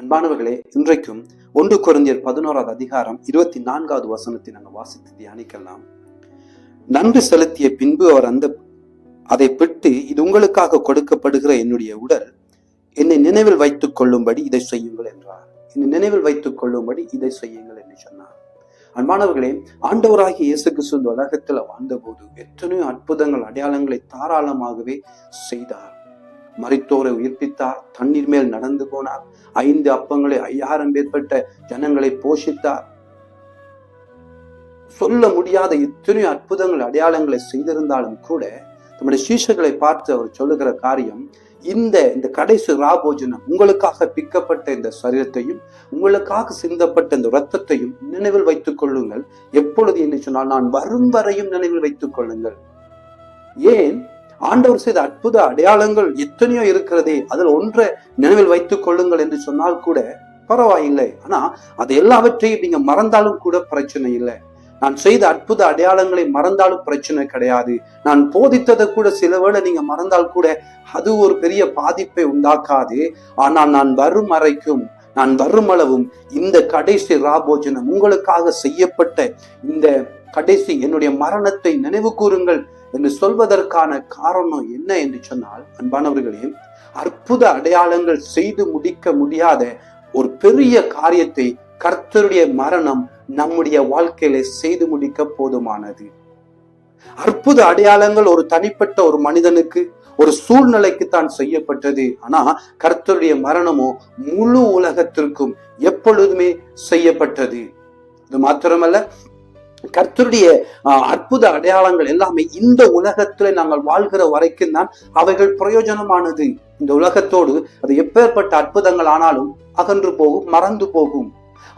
அன்பானவர்களே இன்றைக்கும் ஒன்று குருந்தியர் பதினோராவது அதிகாரம் இருபத்தி நான்காவது வசனத்தை நாங்கள் வாசித்து தியானிக்கலாம். நன்றி செலுத்திய பின்பு அவர் அந்த அதை பெற்று இது உங்களுக்காக கொடுக்கப்படுகிற என்னுடைய உடல் என்னை நினைவில் வைத்துக் கொள்ளும்படி இதை செய்யுங்கள் என்றார். என்னை நினைவில் வைத்துக் கொள்ளும்படி இதை செய்யுங்கள் என்று சொன்னார். அன்பானவர்களே ஆண்டவராகிய இயேசு கிறிஸ்து இந்த உலகத்துல வாழ்ந்தபோது எத்தனையோ அற்புதங்கள் அடையாளங்களை தாராளமாகவே செய்தார். மறைத்தோரை உயிர்ப்பித்தார் தண்ணீர் மேல் நடந்து போனார். ஐந்து அப்பங்களை ஐயாயிரம் மேற்பட்ட ஜனங்களை போஷித்தார். சொல்ல முடியாத இத்தனை அற்புதங்கள் அடையாளங்களை செய்திருந்தாலும் கூட நம்முடைய சீஷர்களை பார்த்து அவர் சொல்லுகிற காரியம் இந்த இந்த கடைசி ராபோஜனம் உங்களுக்காக பிக்கப்பட்ட இந்த சரீரத்தையும் உங்களுக்காக சிந்தப்பட்ட இந்த ரத்தத்தையும் நினைவில் வைத்துக் கொள்ளுங்கள். எப்பொழுது என்று சொன்னால் நான் வரும் வரையும் நினைவில் வைத்துக் கொள்ளுங்கள். ஏன்? ஆண்டவர் செய்த அற்புத அடையாளங்கள் எத்தனையோ இருக்கிறதே அதில் ஒன்றை நினைவில் வைத்துக் கொள்ளுங்கள் என்று சொன்னால் கூட பரவாயில்லை. ஆனா அது எல்லாவற்றையும் நீங்க மறந்தாலும் கூட பிரச்சனை இல்லை. நான் செய்த அற்புத அடையாளங்களை மறந்தாலும் பிரச்சனை கிடையாது. நான் போதித்ததை கூட சில வேளை நீங்க மறந்தால் கூட அது ஒரு பெரிய பாதிப்பை உண்டாக்காது. ஆனால் நான் வரும் அறைக்கும் நான் வரும் அளவும் இந்த கடைசி ராபோஜனம் உங்களுக்காக செய்யப்பட்ட இந்த கடைசி என்னுடைய மரணத்தை நினைவு கூறுங்கள். என்று சொல்வதற்கான காரணம் என்ன என்று சொன்னால் அன்பானவர்களே அற்புத அடையாளங்கள் செய்து முடிக்க முடியாத ஒரு பெரிய காரியத்தை கர்த்தருடைய மரணம் நம்முடைய வாழ்க்கையில செய்து முடிக்க போதுமானது. அற்புத அடையாளங்கள் ஒரு தனிப்பட்ட ஒரு மனிதனுக்கு ஒரு சூழ்நிலைக்கு தான் செய்யப்பட்டது. ஆனா கர்த்தருடைய மரணமோ முழு உலகத்திற்கும் எப்பொழுதுமே செய்யப்பட்டது. இது மாத்திரமல்ல கர்த்தருடைய அற்புத அடையாளங்கள் எல்லாமே இந்த உலகத்துல நாங்கள் வாழ்கிற வரைக்கும் தான் அவைகள் பிரயோஜனமானது. இந்த உலகத்தோடு அது எப்பேற்பட்ட அற்புதங்கள் ஆனாலும் அகன்று போகும் மறந்து போகும்.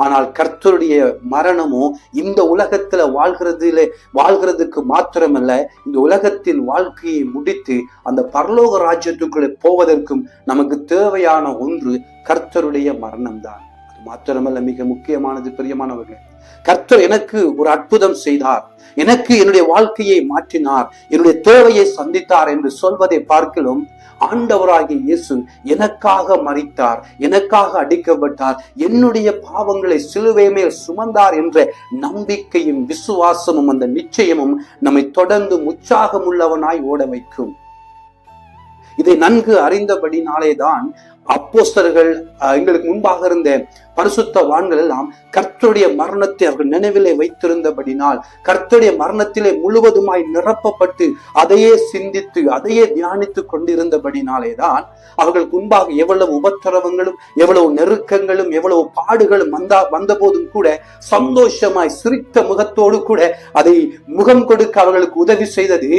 ஆனால் கர்த்தருடைய மரணமோ இந்த உலகத்துல வாழ்கிறதுல வாழ்கிறதுக்கு மாத்திரமல்ல இந்த உலகத்தின் வாழ்க்கையை முடித்து அந்த பரலோக ராஜ்யத்துக்குள்ளே போவதற்கும் நமக்கு தேவையான ஒன்று கர்த்தருடைய மரணம்தான். அது மாத்திரமல்ல மிக முக்கியமானது பிரியமானவர்கள். கர்த்தர் எனக்கு ஒரு அற்புதம் செய்தார். எனக்கு என்னுடைய வாழ்க்கையை மாற்றினார். என்னுடைய தேவையை சந்தித்தார் என்று சொல்வதை பார்க்கலும் ஆண்டவராகிய இயேசு எனக்காக மறித்தார் எனக்காக அடிக்கப்பட்டார். என்னுடைய பாவங்களை சிலுவை மேல் சுமந்தார் என்ற நம்பிக்கையும் விசுவாசமும் அந்த நிச்சயமும் நம்மை தொடர்ந்து உற்சாகம் உள்ளவனாய் ஓட வைக்கும். இதை நன்கு அறிந்தபடினாலே தான் அப்போஸ்தர்கள் எங்களுக்கு முன்பாக இருந்த பரிசுத்த வான்கள் எல்லாம் கர்த்தருடைய மரணத்தை அவர்கள் நினைவிலே வைத்திருந்தபடினால் கர்த்தருடைய மரணத்திலே முழுவதுமாய் நிரப்பப்பட்டு அதையே சிந்தித்து அதையே தியானித்து கொண்டிருந்தபடினாலே தான் அவர்களுக்கு முன்பாக எவ்வளவு உபத்திரவங்களும் எவ்வளவு நெருக்கங்களும் எவ்வளவு பாடுகளும் வந்தா வந்த போதும் கூட சந்தோஷமாய் சிரித்த முகத்தோடு கூட அதை முகம் கொடுக்க அவர்களுக்கு உதவி செய்தது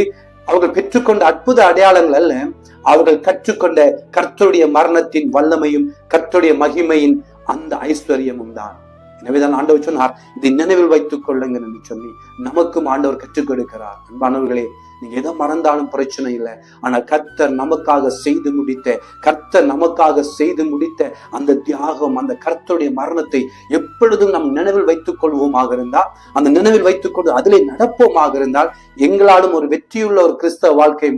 அவர்கள் பெற்றுக்கொண்ட அற்புத அடையாளங்கள் அல்ல. அவர்கள் கற்றுக்கொண்ட கர்த்தருடைய மரணத்தின் வல்லமையும் கர்த்தருடைய மகிமையின் அந்த ஐஸ்வர்யமும் தான். எனவேதான் ஆண்டவர் சொன்னார் இதை நினைவில் வைத்துக் கொள்ளுங்க என்று சொல்லி நமக்கும் ஆண்டவர் கற்றுக் கொடுக்கிறார். அன்பானவர்களே நீங்க எதை மறந்தாலும் பிரச்சனை இல்லை. ஆனா கர்த்தர் நமக்காக செய்து முடித்த கர்த்தர் நமக்காக செய்து முடித்த அந்த தியாகம் அந்த கர்த்தருடைய மரணத்தை எப்பொழுதும் நம் நினைவில் வைத்துக் கொள்வோமாக இருந்தால் அந்த நினைவில் வைத்துக் கொண்டு அதிலே நடப்போமாக இருந்தால் எங்களாலும் ஒரு வெற்றியுள்ள ஒரு கிறிஸ்தவ வாழ்க்கை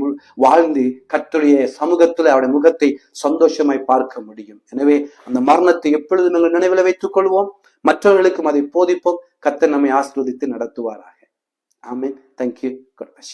வாழ்ந்து கர்த்தருடைய சமூகத்தில் அவருடைய முகத்தை சந்தோஷமாய் பார்க்க முடியும். எனவே அந்த மரணத்தை எப்பொழுதும் நாங்கள் நினைவில் வைத்துக் கொள்வோம். மற்றவர்களுக்கும் அதை போதிப்போம். கர்த்தர் நம்மை ஆசிர்வதித்து நடத்துவாராக. ஆமீன். தேங்க்யூ